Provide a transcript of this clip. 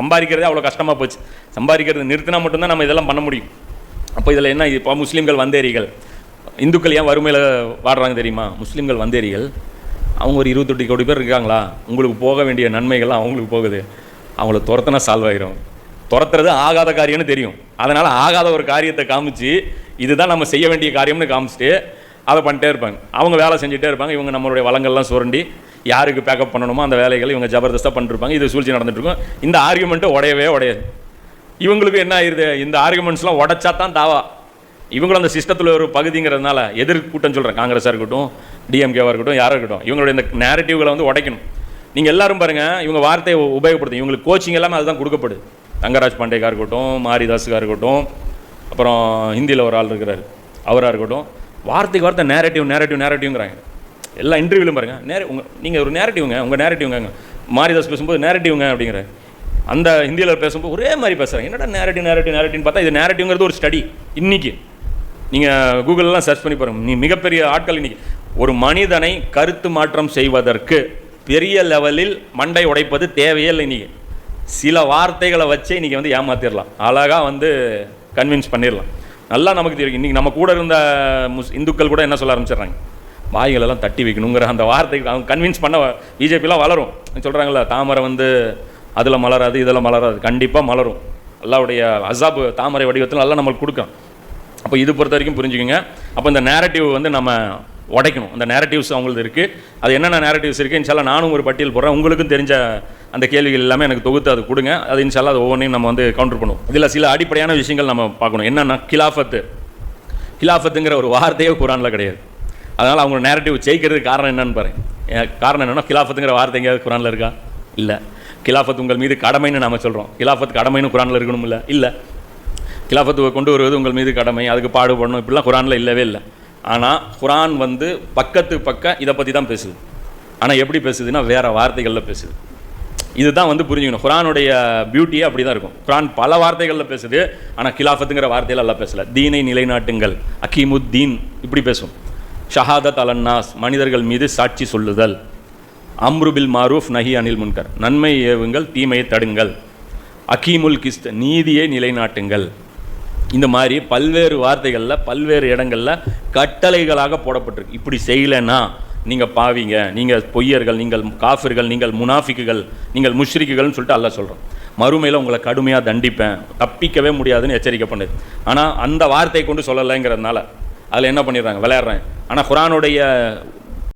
சம்பாதிக்கிறதே அவ்வளோ கஷ்டமாக போச்சு. சம்பாதிக்கிறது நிறுத்தினா மட்டும்தான் நம்ம இதெல்லாம் பண்ண முடியும். அப்போ இதில் என்ன இப்போ முஸ்லீம்கள் வந்தேரிகள். இந்துக்கள் ஏன் வறுமையில் வாடுறாங்க தெரியுமா? முஸ்லீம்கள் வந்தேரிகள் அவங்க ஒரு இருபத்தெட்டு கோடி பேர் இருக்காங்களா? உங்களுக்கு போக வேண்டிய நன்மைகள்லாம் அவங்களுக்கு போகுது. அவங்கள துரத்தினா சால்வ் ஆயிரும். துரத்துறது ஆகாத காரியம்னு தெரியும். அதனால் ஆகாத ஒரு காரியத்தை காமிச்சு இதுதான் நம்ம செய்ய வேண்டிய காரியம்னு காமிச்சிட்டு அதை பண்ணிட்டே இருப்பாங்க. அவங்க வேலை செஞ்சுட்டே இருப்பாங்க. இவங்க நம்மளுடைய வளங்கள்லாம் சுரண்டி யாருக்கு பேக்கப் பண்ணணுமோ அந்த வேலைகளை இவங்க ஜபர்தஸ்தாக பண்ணிருப்பாங்க. இது சூழ்ச்சி நடந்துட்டுருக்கும் இந்த ஆர்குமெண்ட்டு உடையவே உடையாது. இவங்களுக்கு என்ன ஆயிருது? இந்த ஆர்குமெண்ட்ஸ்லாம் உடைச்சா தான் தாவா. இவங்களும் அந்த சிஸ்டத்தில் ஒரு பகுதிங்கிறதுனால எதிர்கூட்டம் சொல்கிறேன் காங்கிரஸாக இருக்கட்டும் டிஎம்கேவாக இருக்கட்டும் யாராக இருக்கட்டும் இவங்களுடைய இந்த நேரட்டிவ்களை வந்து உடைக்கணும். நீங்கள் எல்லாரும் பாருங்கள் இவங்க வார்த்தையை உபயோகப்படுத்தும் இவங்களுக்கு கோச்சிங் எல்லாமே அதுதான் கொடுக்கப்படுது. தங்கராஜ் பாண்டேக்காக இருக்கட்டும் மாரிதாஸுக்காக இருக்கட்டும் அப்புறம் ஹிந்தியில் ஒரு ஆள் இருக்கிறார். அவராக இருக்கட்டும். வார்த்தைக்கு வார்த்தை நேரட்டிவ் நேரட்டிவ் நேரட்டிவ்ங்கிறாங்க எல்லா இன்டர்வியூலும் பாருங்கள் நேர உங்கள் நீங்கள் ஒரு நேரட்டிவ்ங்க உங்கள் நேரட்டிவ்ங்க மாரிதாஸ் பேசும்போது நேரட்டிவ்ங்க அப்படிங்கிற. அந்த ஹிந்தியில் பேசும்போது ஒரே மாதிரி பேசுகிறாங்க என்னடா நேரட்டிவ் நேரட்டிவ் நேரட்டிவ்னு பார்த்தா இது நேரட்டிவ்ங்கிறது ஒரு ஸ்டடி இன்றைக்கி நீங்கள் கூகுளெலாம் சர்ச் பண்ணி பாருங்கள் நீ மிகப்பெரிய ஆட்கள் இன்றைக்கி ஒரு மனிதனை கருத்து மாற்றம் செய்வதற்கு பெரிய லெவலில் மண்டை உடைப்பது தேவையே இல்லை இன்றைக்கி சில வார்த்தைகளை வச்சே இன்னைக்கு வந்து ஏமாத்திடலாம் அழகாக வந்து கன்வின்ஸ் பண்ணிடலாம் நல்லா நமக்கு தெரியும். இன்றைக்கி நம்ம கூட இருந்த முஸ் இந்துக்கள் கூட என்ன சொல்ல ஆரம்பிச்சிடுறாங்க? வாய்களெல்லாம் தட்டி வைக்கணுங்கிற அந்த வார்த்தைக்கு அவங்க கன்வின்ஸ் பண்ண பிஜேபிலாம் வளரும். சொல்கிறாங்கல்ல தாமரை வந்து அதில் மலராது இதில் மலராது. கண்டிப்பாக மலரும். அல்லாவுடைய அசாப் தாமரை வடிவத்தில் நல்லா நம்மளுக்கு கொடுக்கும். அப்போ இது பொறுத்த வரைக்கும் புரிஞ்சுக்கோங்க. அப்போ இந்த நேரட்டிவ் வந்து நம்ம உடைக்கணும். அந்த நேரட்டிவ்ஸ் அவங்களது இருக்குது அது என்னென்ன நேரட்டிவ்ஸ் இருக்குது இன்ஷால்லா நானும் ஒரு பட்டியல் போடுறேன். உங்களுக்கும் தெரிஞ்ச அந்த கேள்விகள் எல்லாமே எனக்கு தொகுத்து அது கொடுங்க. அது இன்ஷால்லா அது ஒவ்வொன்றையும் நம்ம வந்து கவுண்டர் பண்ணுவோம். இதில் சில அடிப்படையான விஷயங்கள் நம்ம பார்க்கணும். என்னென்னா கிலாஃபத்து. கிலாஃபத்துங்கிற ஒரு வார்த்தையே குரானில் கிடையாது. அதனால் அவங்க நேரட்டிவ் ஜெயிக்கிறதுக்கு காரணம் என்னன்னு பாரு ஏன் காரணம் என்னென்னா கிலாஃபத்துங்கிற வார்த்தை எங்கேயாவது குரானில் இருக்கா? இல்லை. கிலாஃபத் உங்கள் மீது கடமைன்னு நாம் சொல்கிறோம் கிலாஃபத் கடமைன்னு குரானில் இருக்கணும் இல்லை இல்லை. கிலாஃபத்துவை கொண்டு வருவது உங்கள் மீது கடமை. அதுக்கு பாடுபடணும். இப்படிலாம் குரானில் இல்லவே இல்லை. ஆனால் குரான் வந்து பக்கத்து பக்கம் இதை பற்றி தான் பேசுது. ஆனால் எப்படி பேசுதுன்னா வேறு வார்த்தைகளில் பேசுது. இதுதான் வந்து புரிஞ்சுக்கணும். குரானுடைய பியூட்டியே அப்படி தான் இருக்கும். குரான் பல வார்த்தைகளில் பேசுது. ஆனால் கிலாஃபத்துங்கிற வார்த்தையில் எல்லாம் பேசலை. தீனை நிலைநாட்டுங்கள். அகீமுத் தீன் இப்படி பேசும். ஷஹாதத் அலன்னாஸ் மனிதர்கள் மீது சாட்சி சொல்லுதல். அம்ருபில் மாரூஃப் நஹி அனில் முன்கர். நன்மை ஏவுங்கள் தீமையை தடுங்கள். அகீமுல் கிஸ்த் நீதியை நிலைநாட்டுங்கள். இந்த மாதிரி பல்வேறு வார்த்தைகளில் பல்வேறு இடங்களில் கட்டளைகளாக போடப்பட்டிருக்கு. இப்படி செய்யலைன்னா நீங்கள் பாவீங்க. நீங்கள் பொய்யர்கள் நீங்கள் காஃபிர்கள் நீங்கள் முனாஃபிக்குகள் நீங்கள் முஷ்ரிக்குகள்னு சொல்லிட்டு அல்ல சொல்கிறோம் மறுமையில் உங்களை கடுமையாக தண்டிப்பேன். தப்பிக்கவே முடியாதுன்னு எச்சரிக்கை பண்ணுது ஆனால் அந்த வார்த்தை கொண்டு சொல்லலைங்கிறதுனால அதில் என்ன பண்ணிடுறாங்க? விளையாடுறேன் ஆனால் குரானுடைய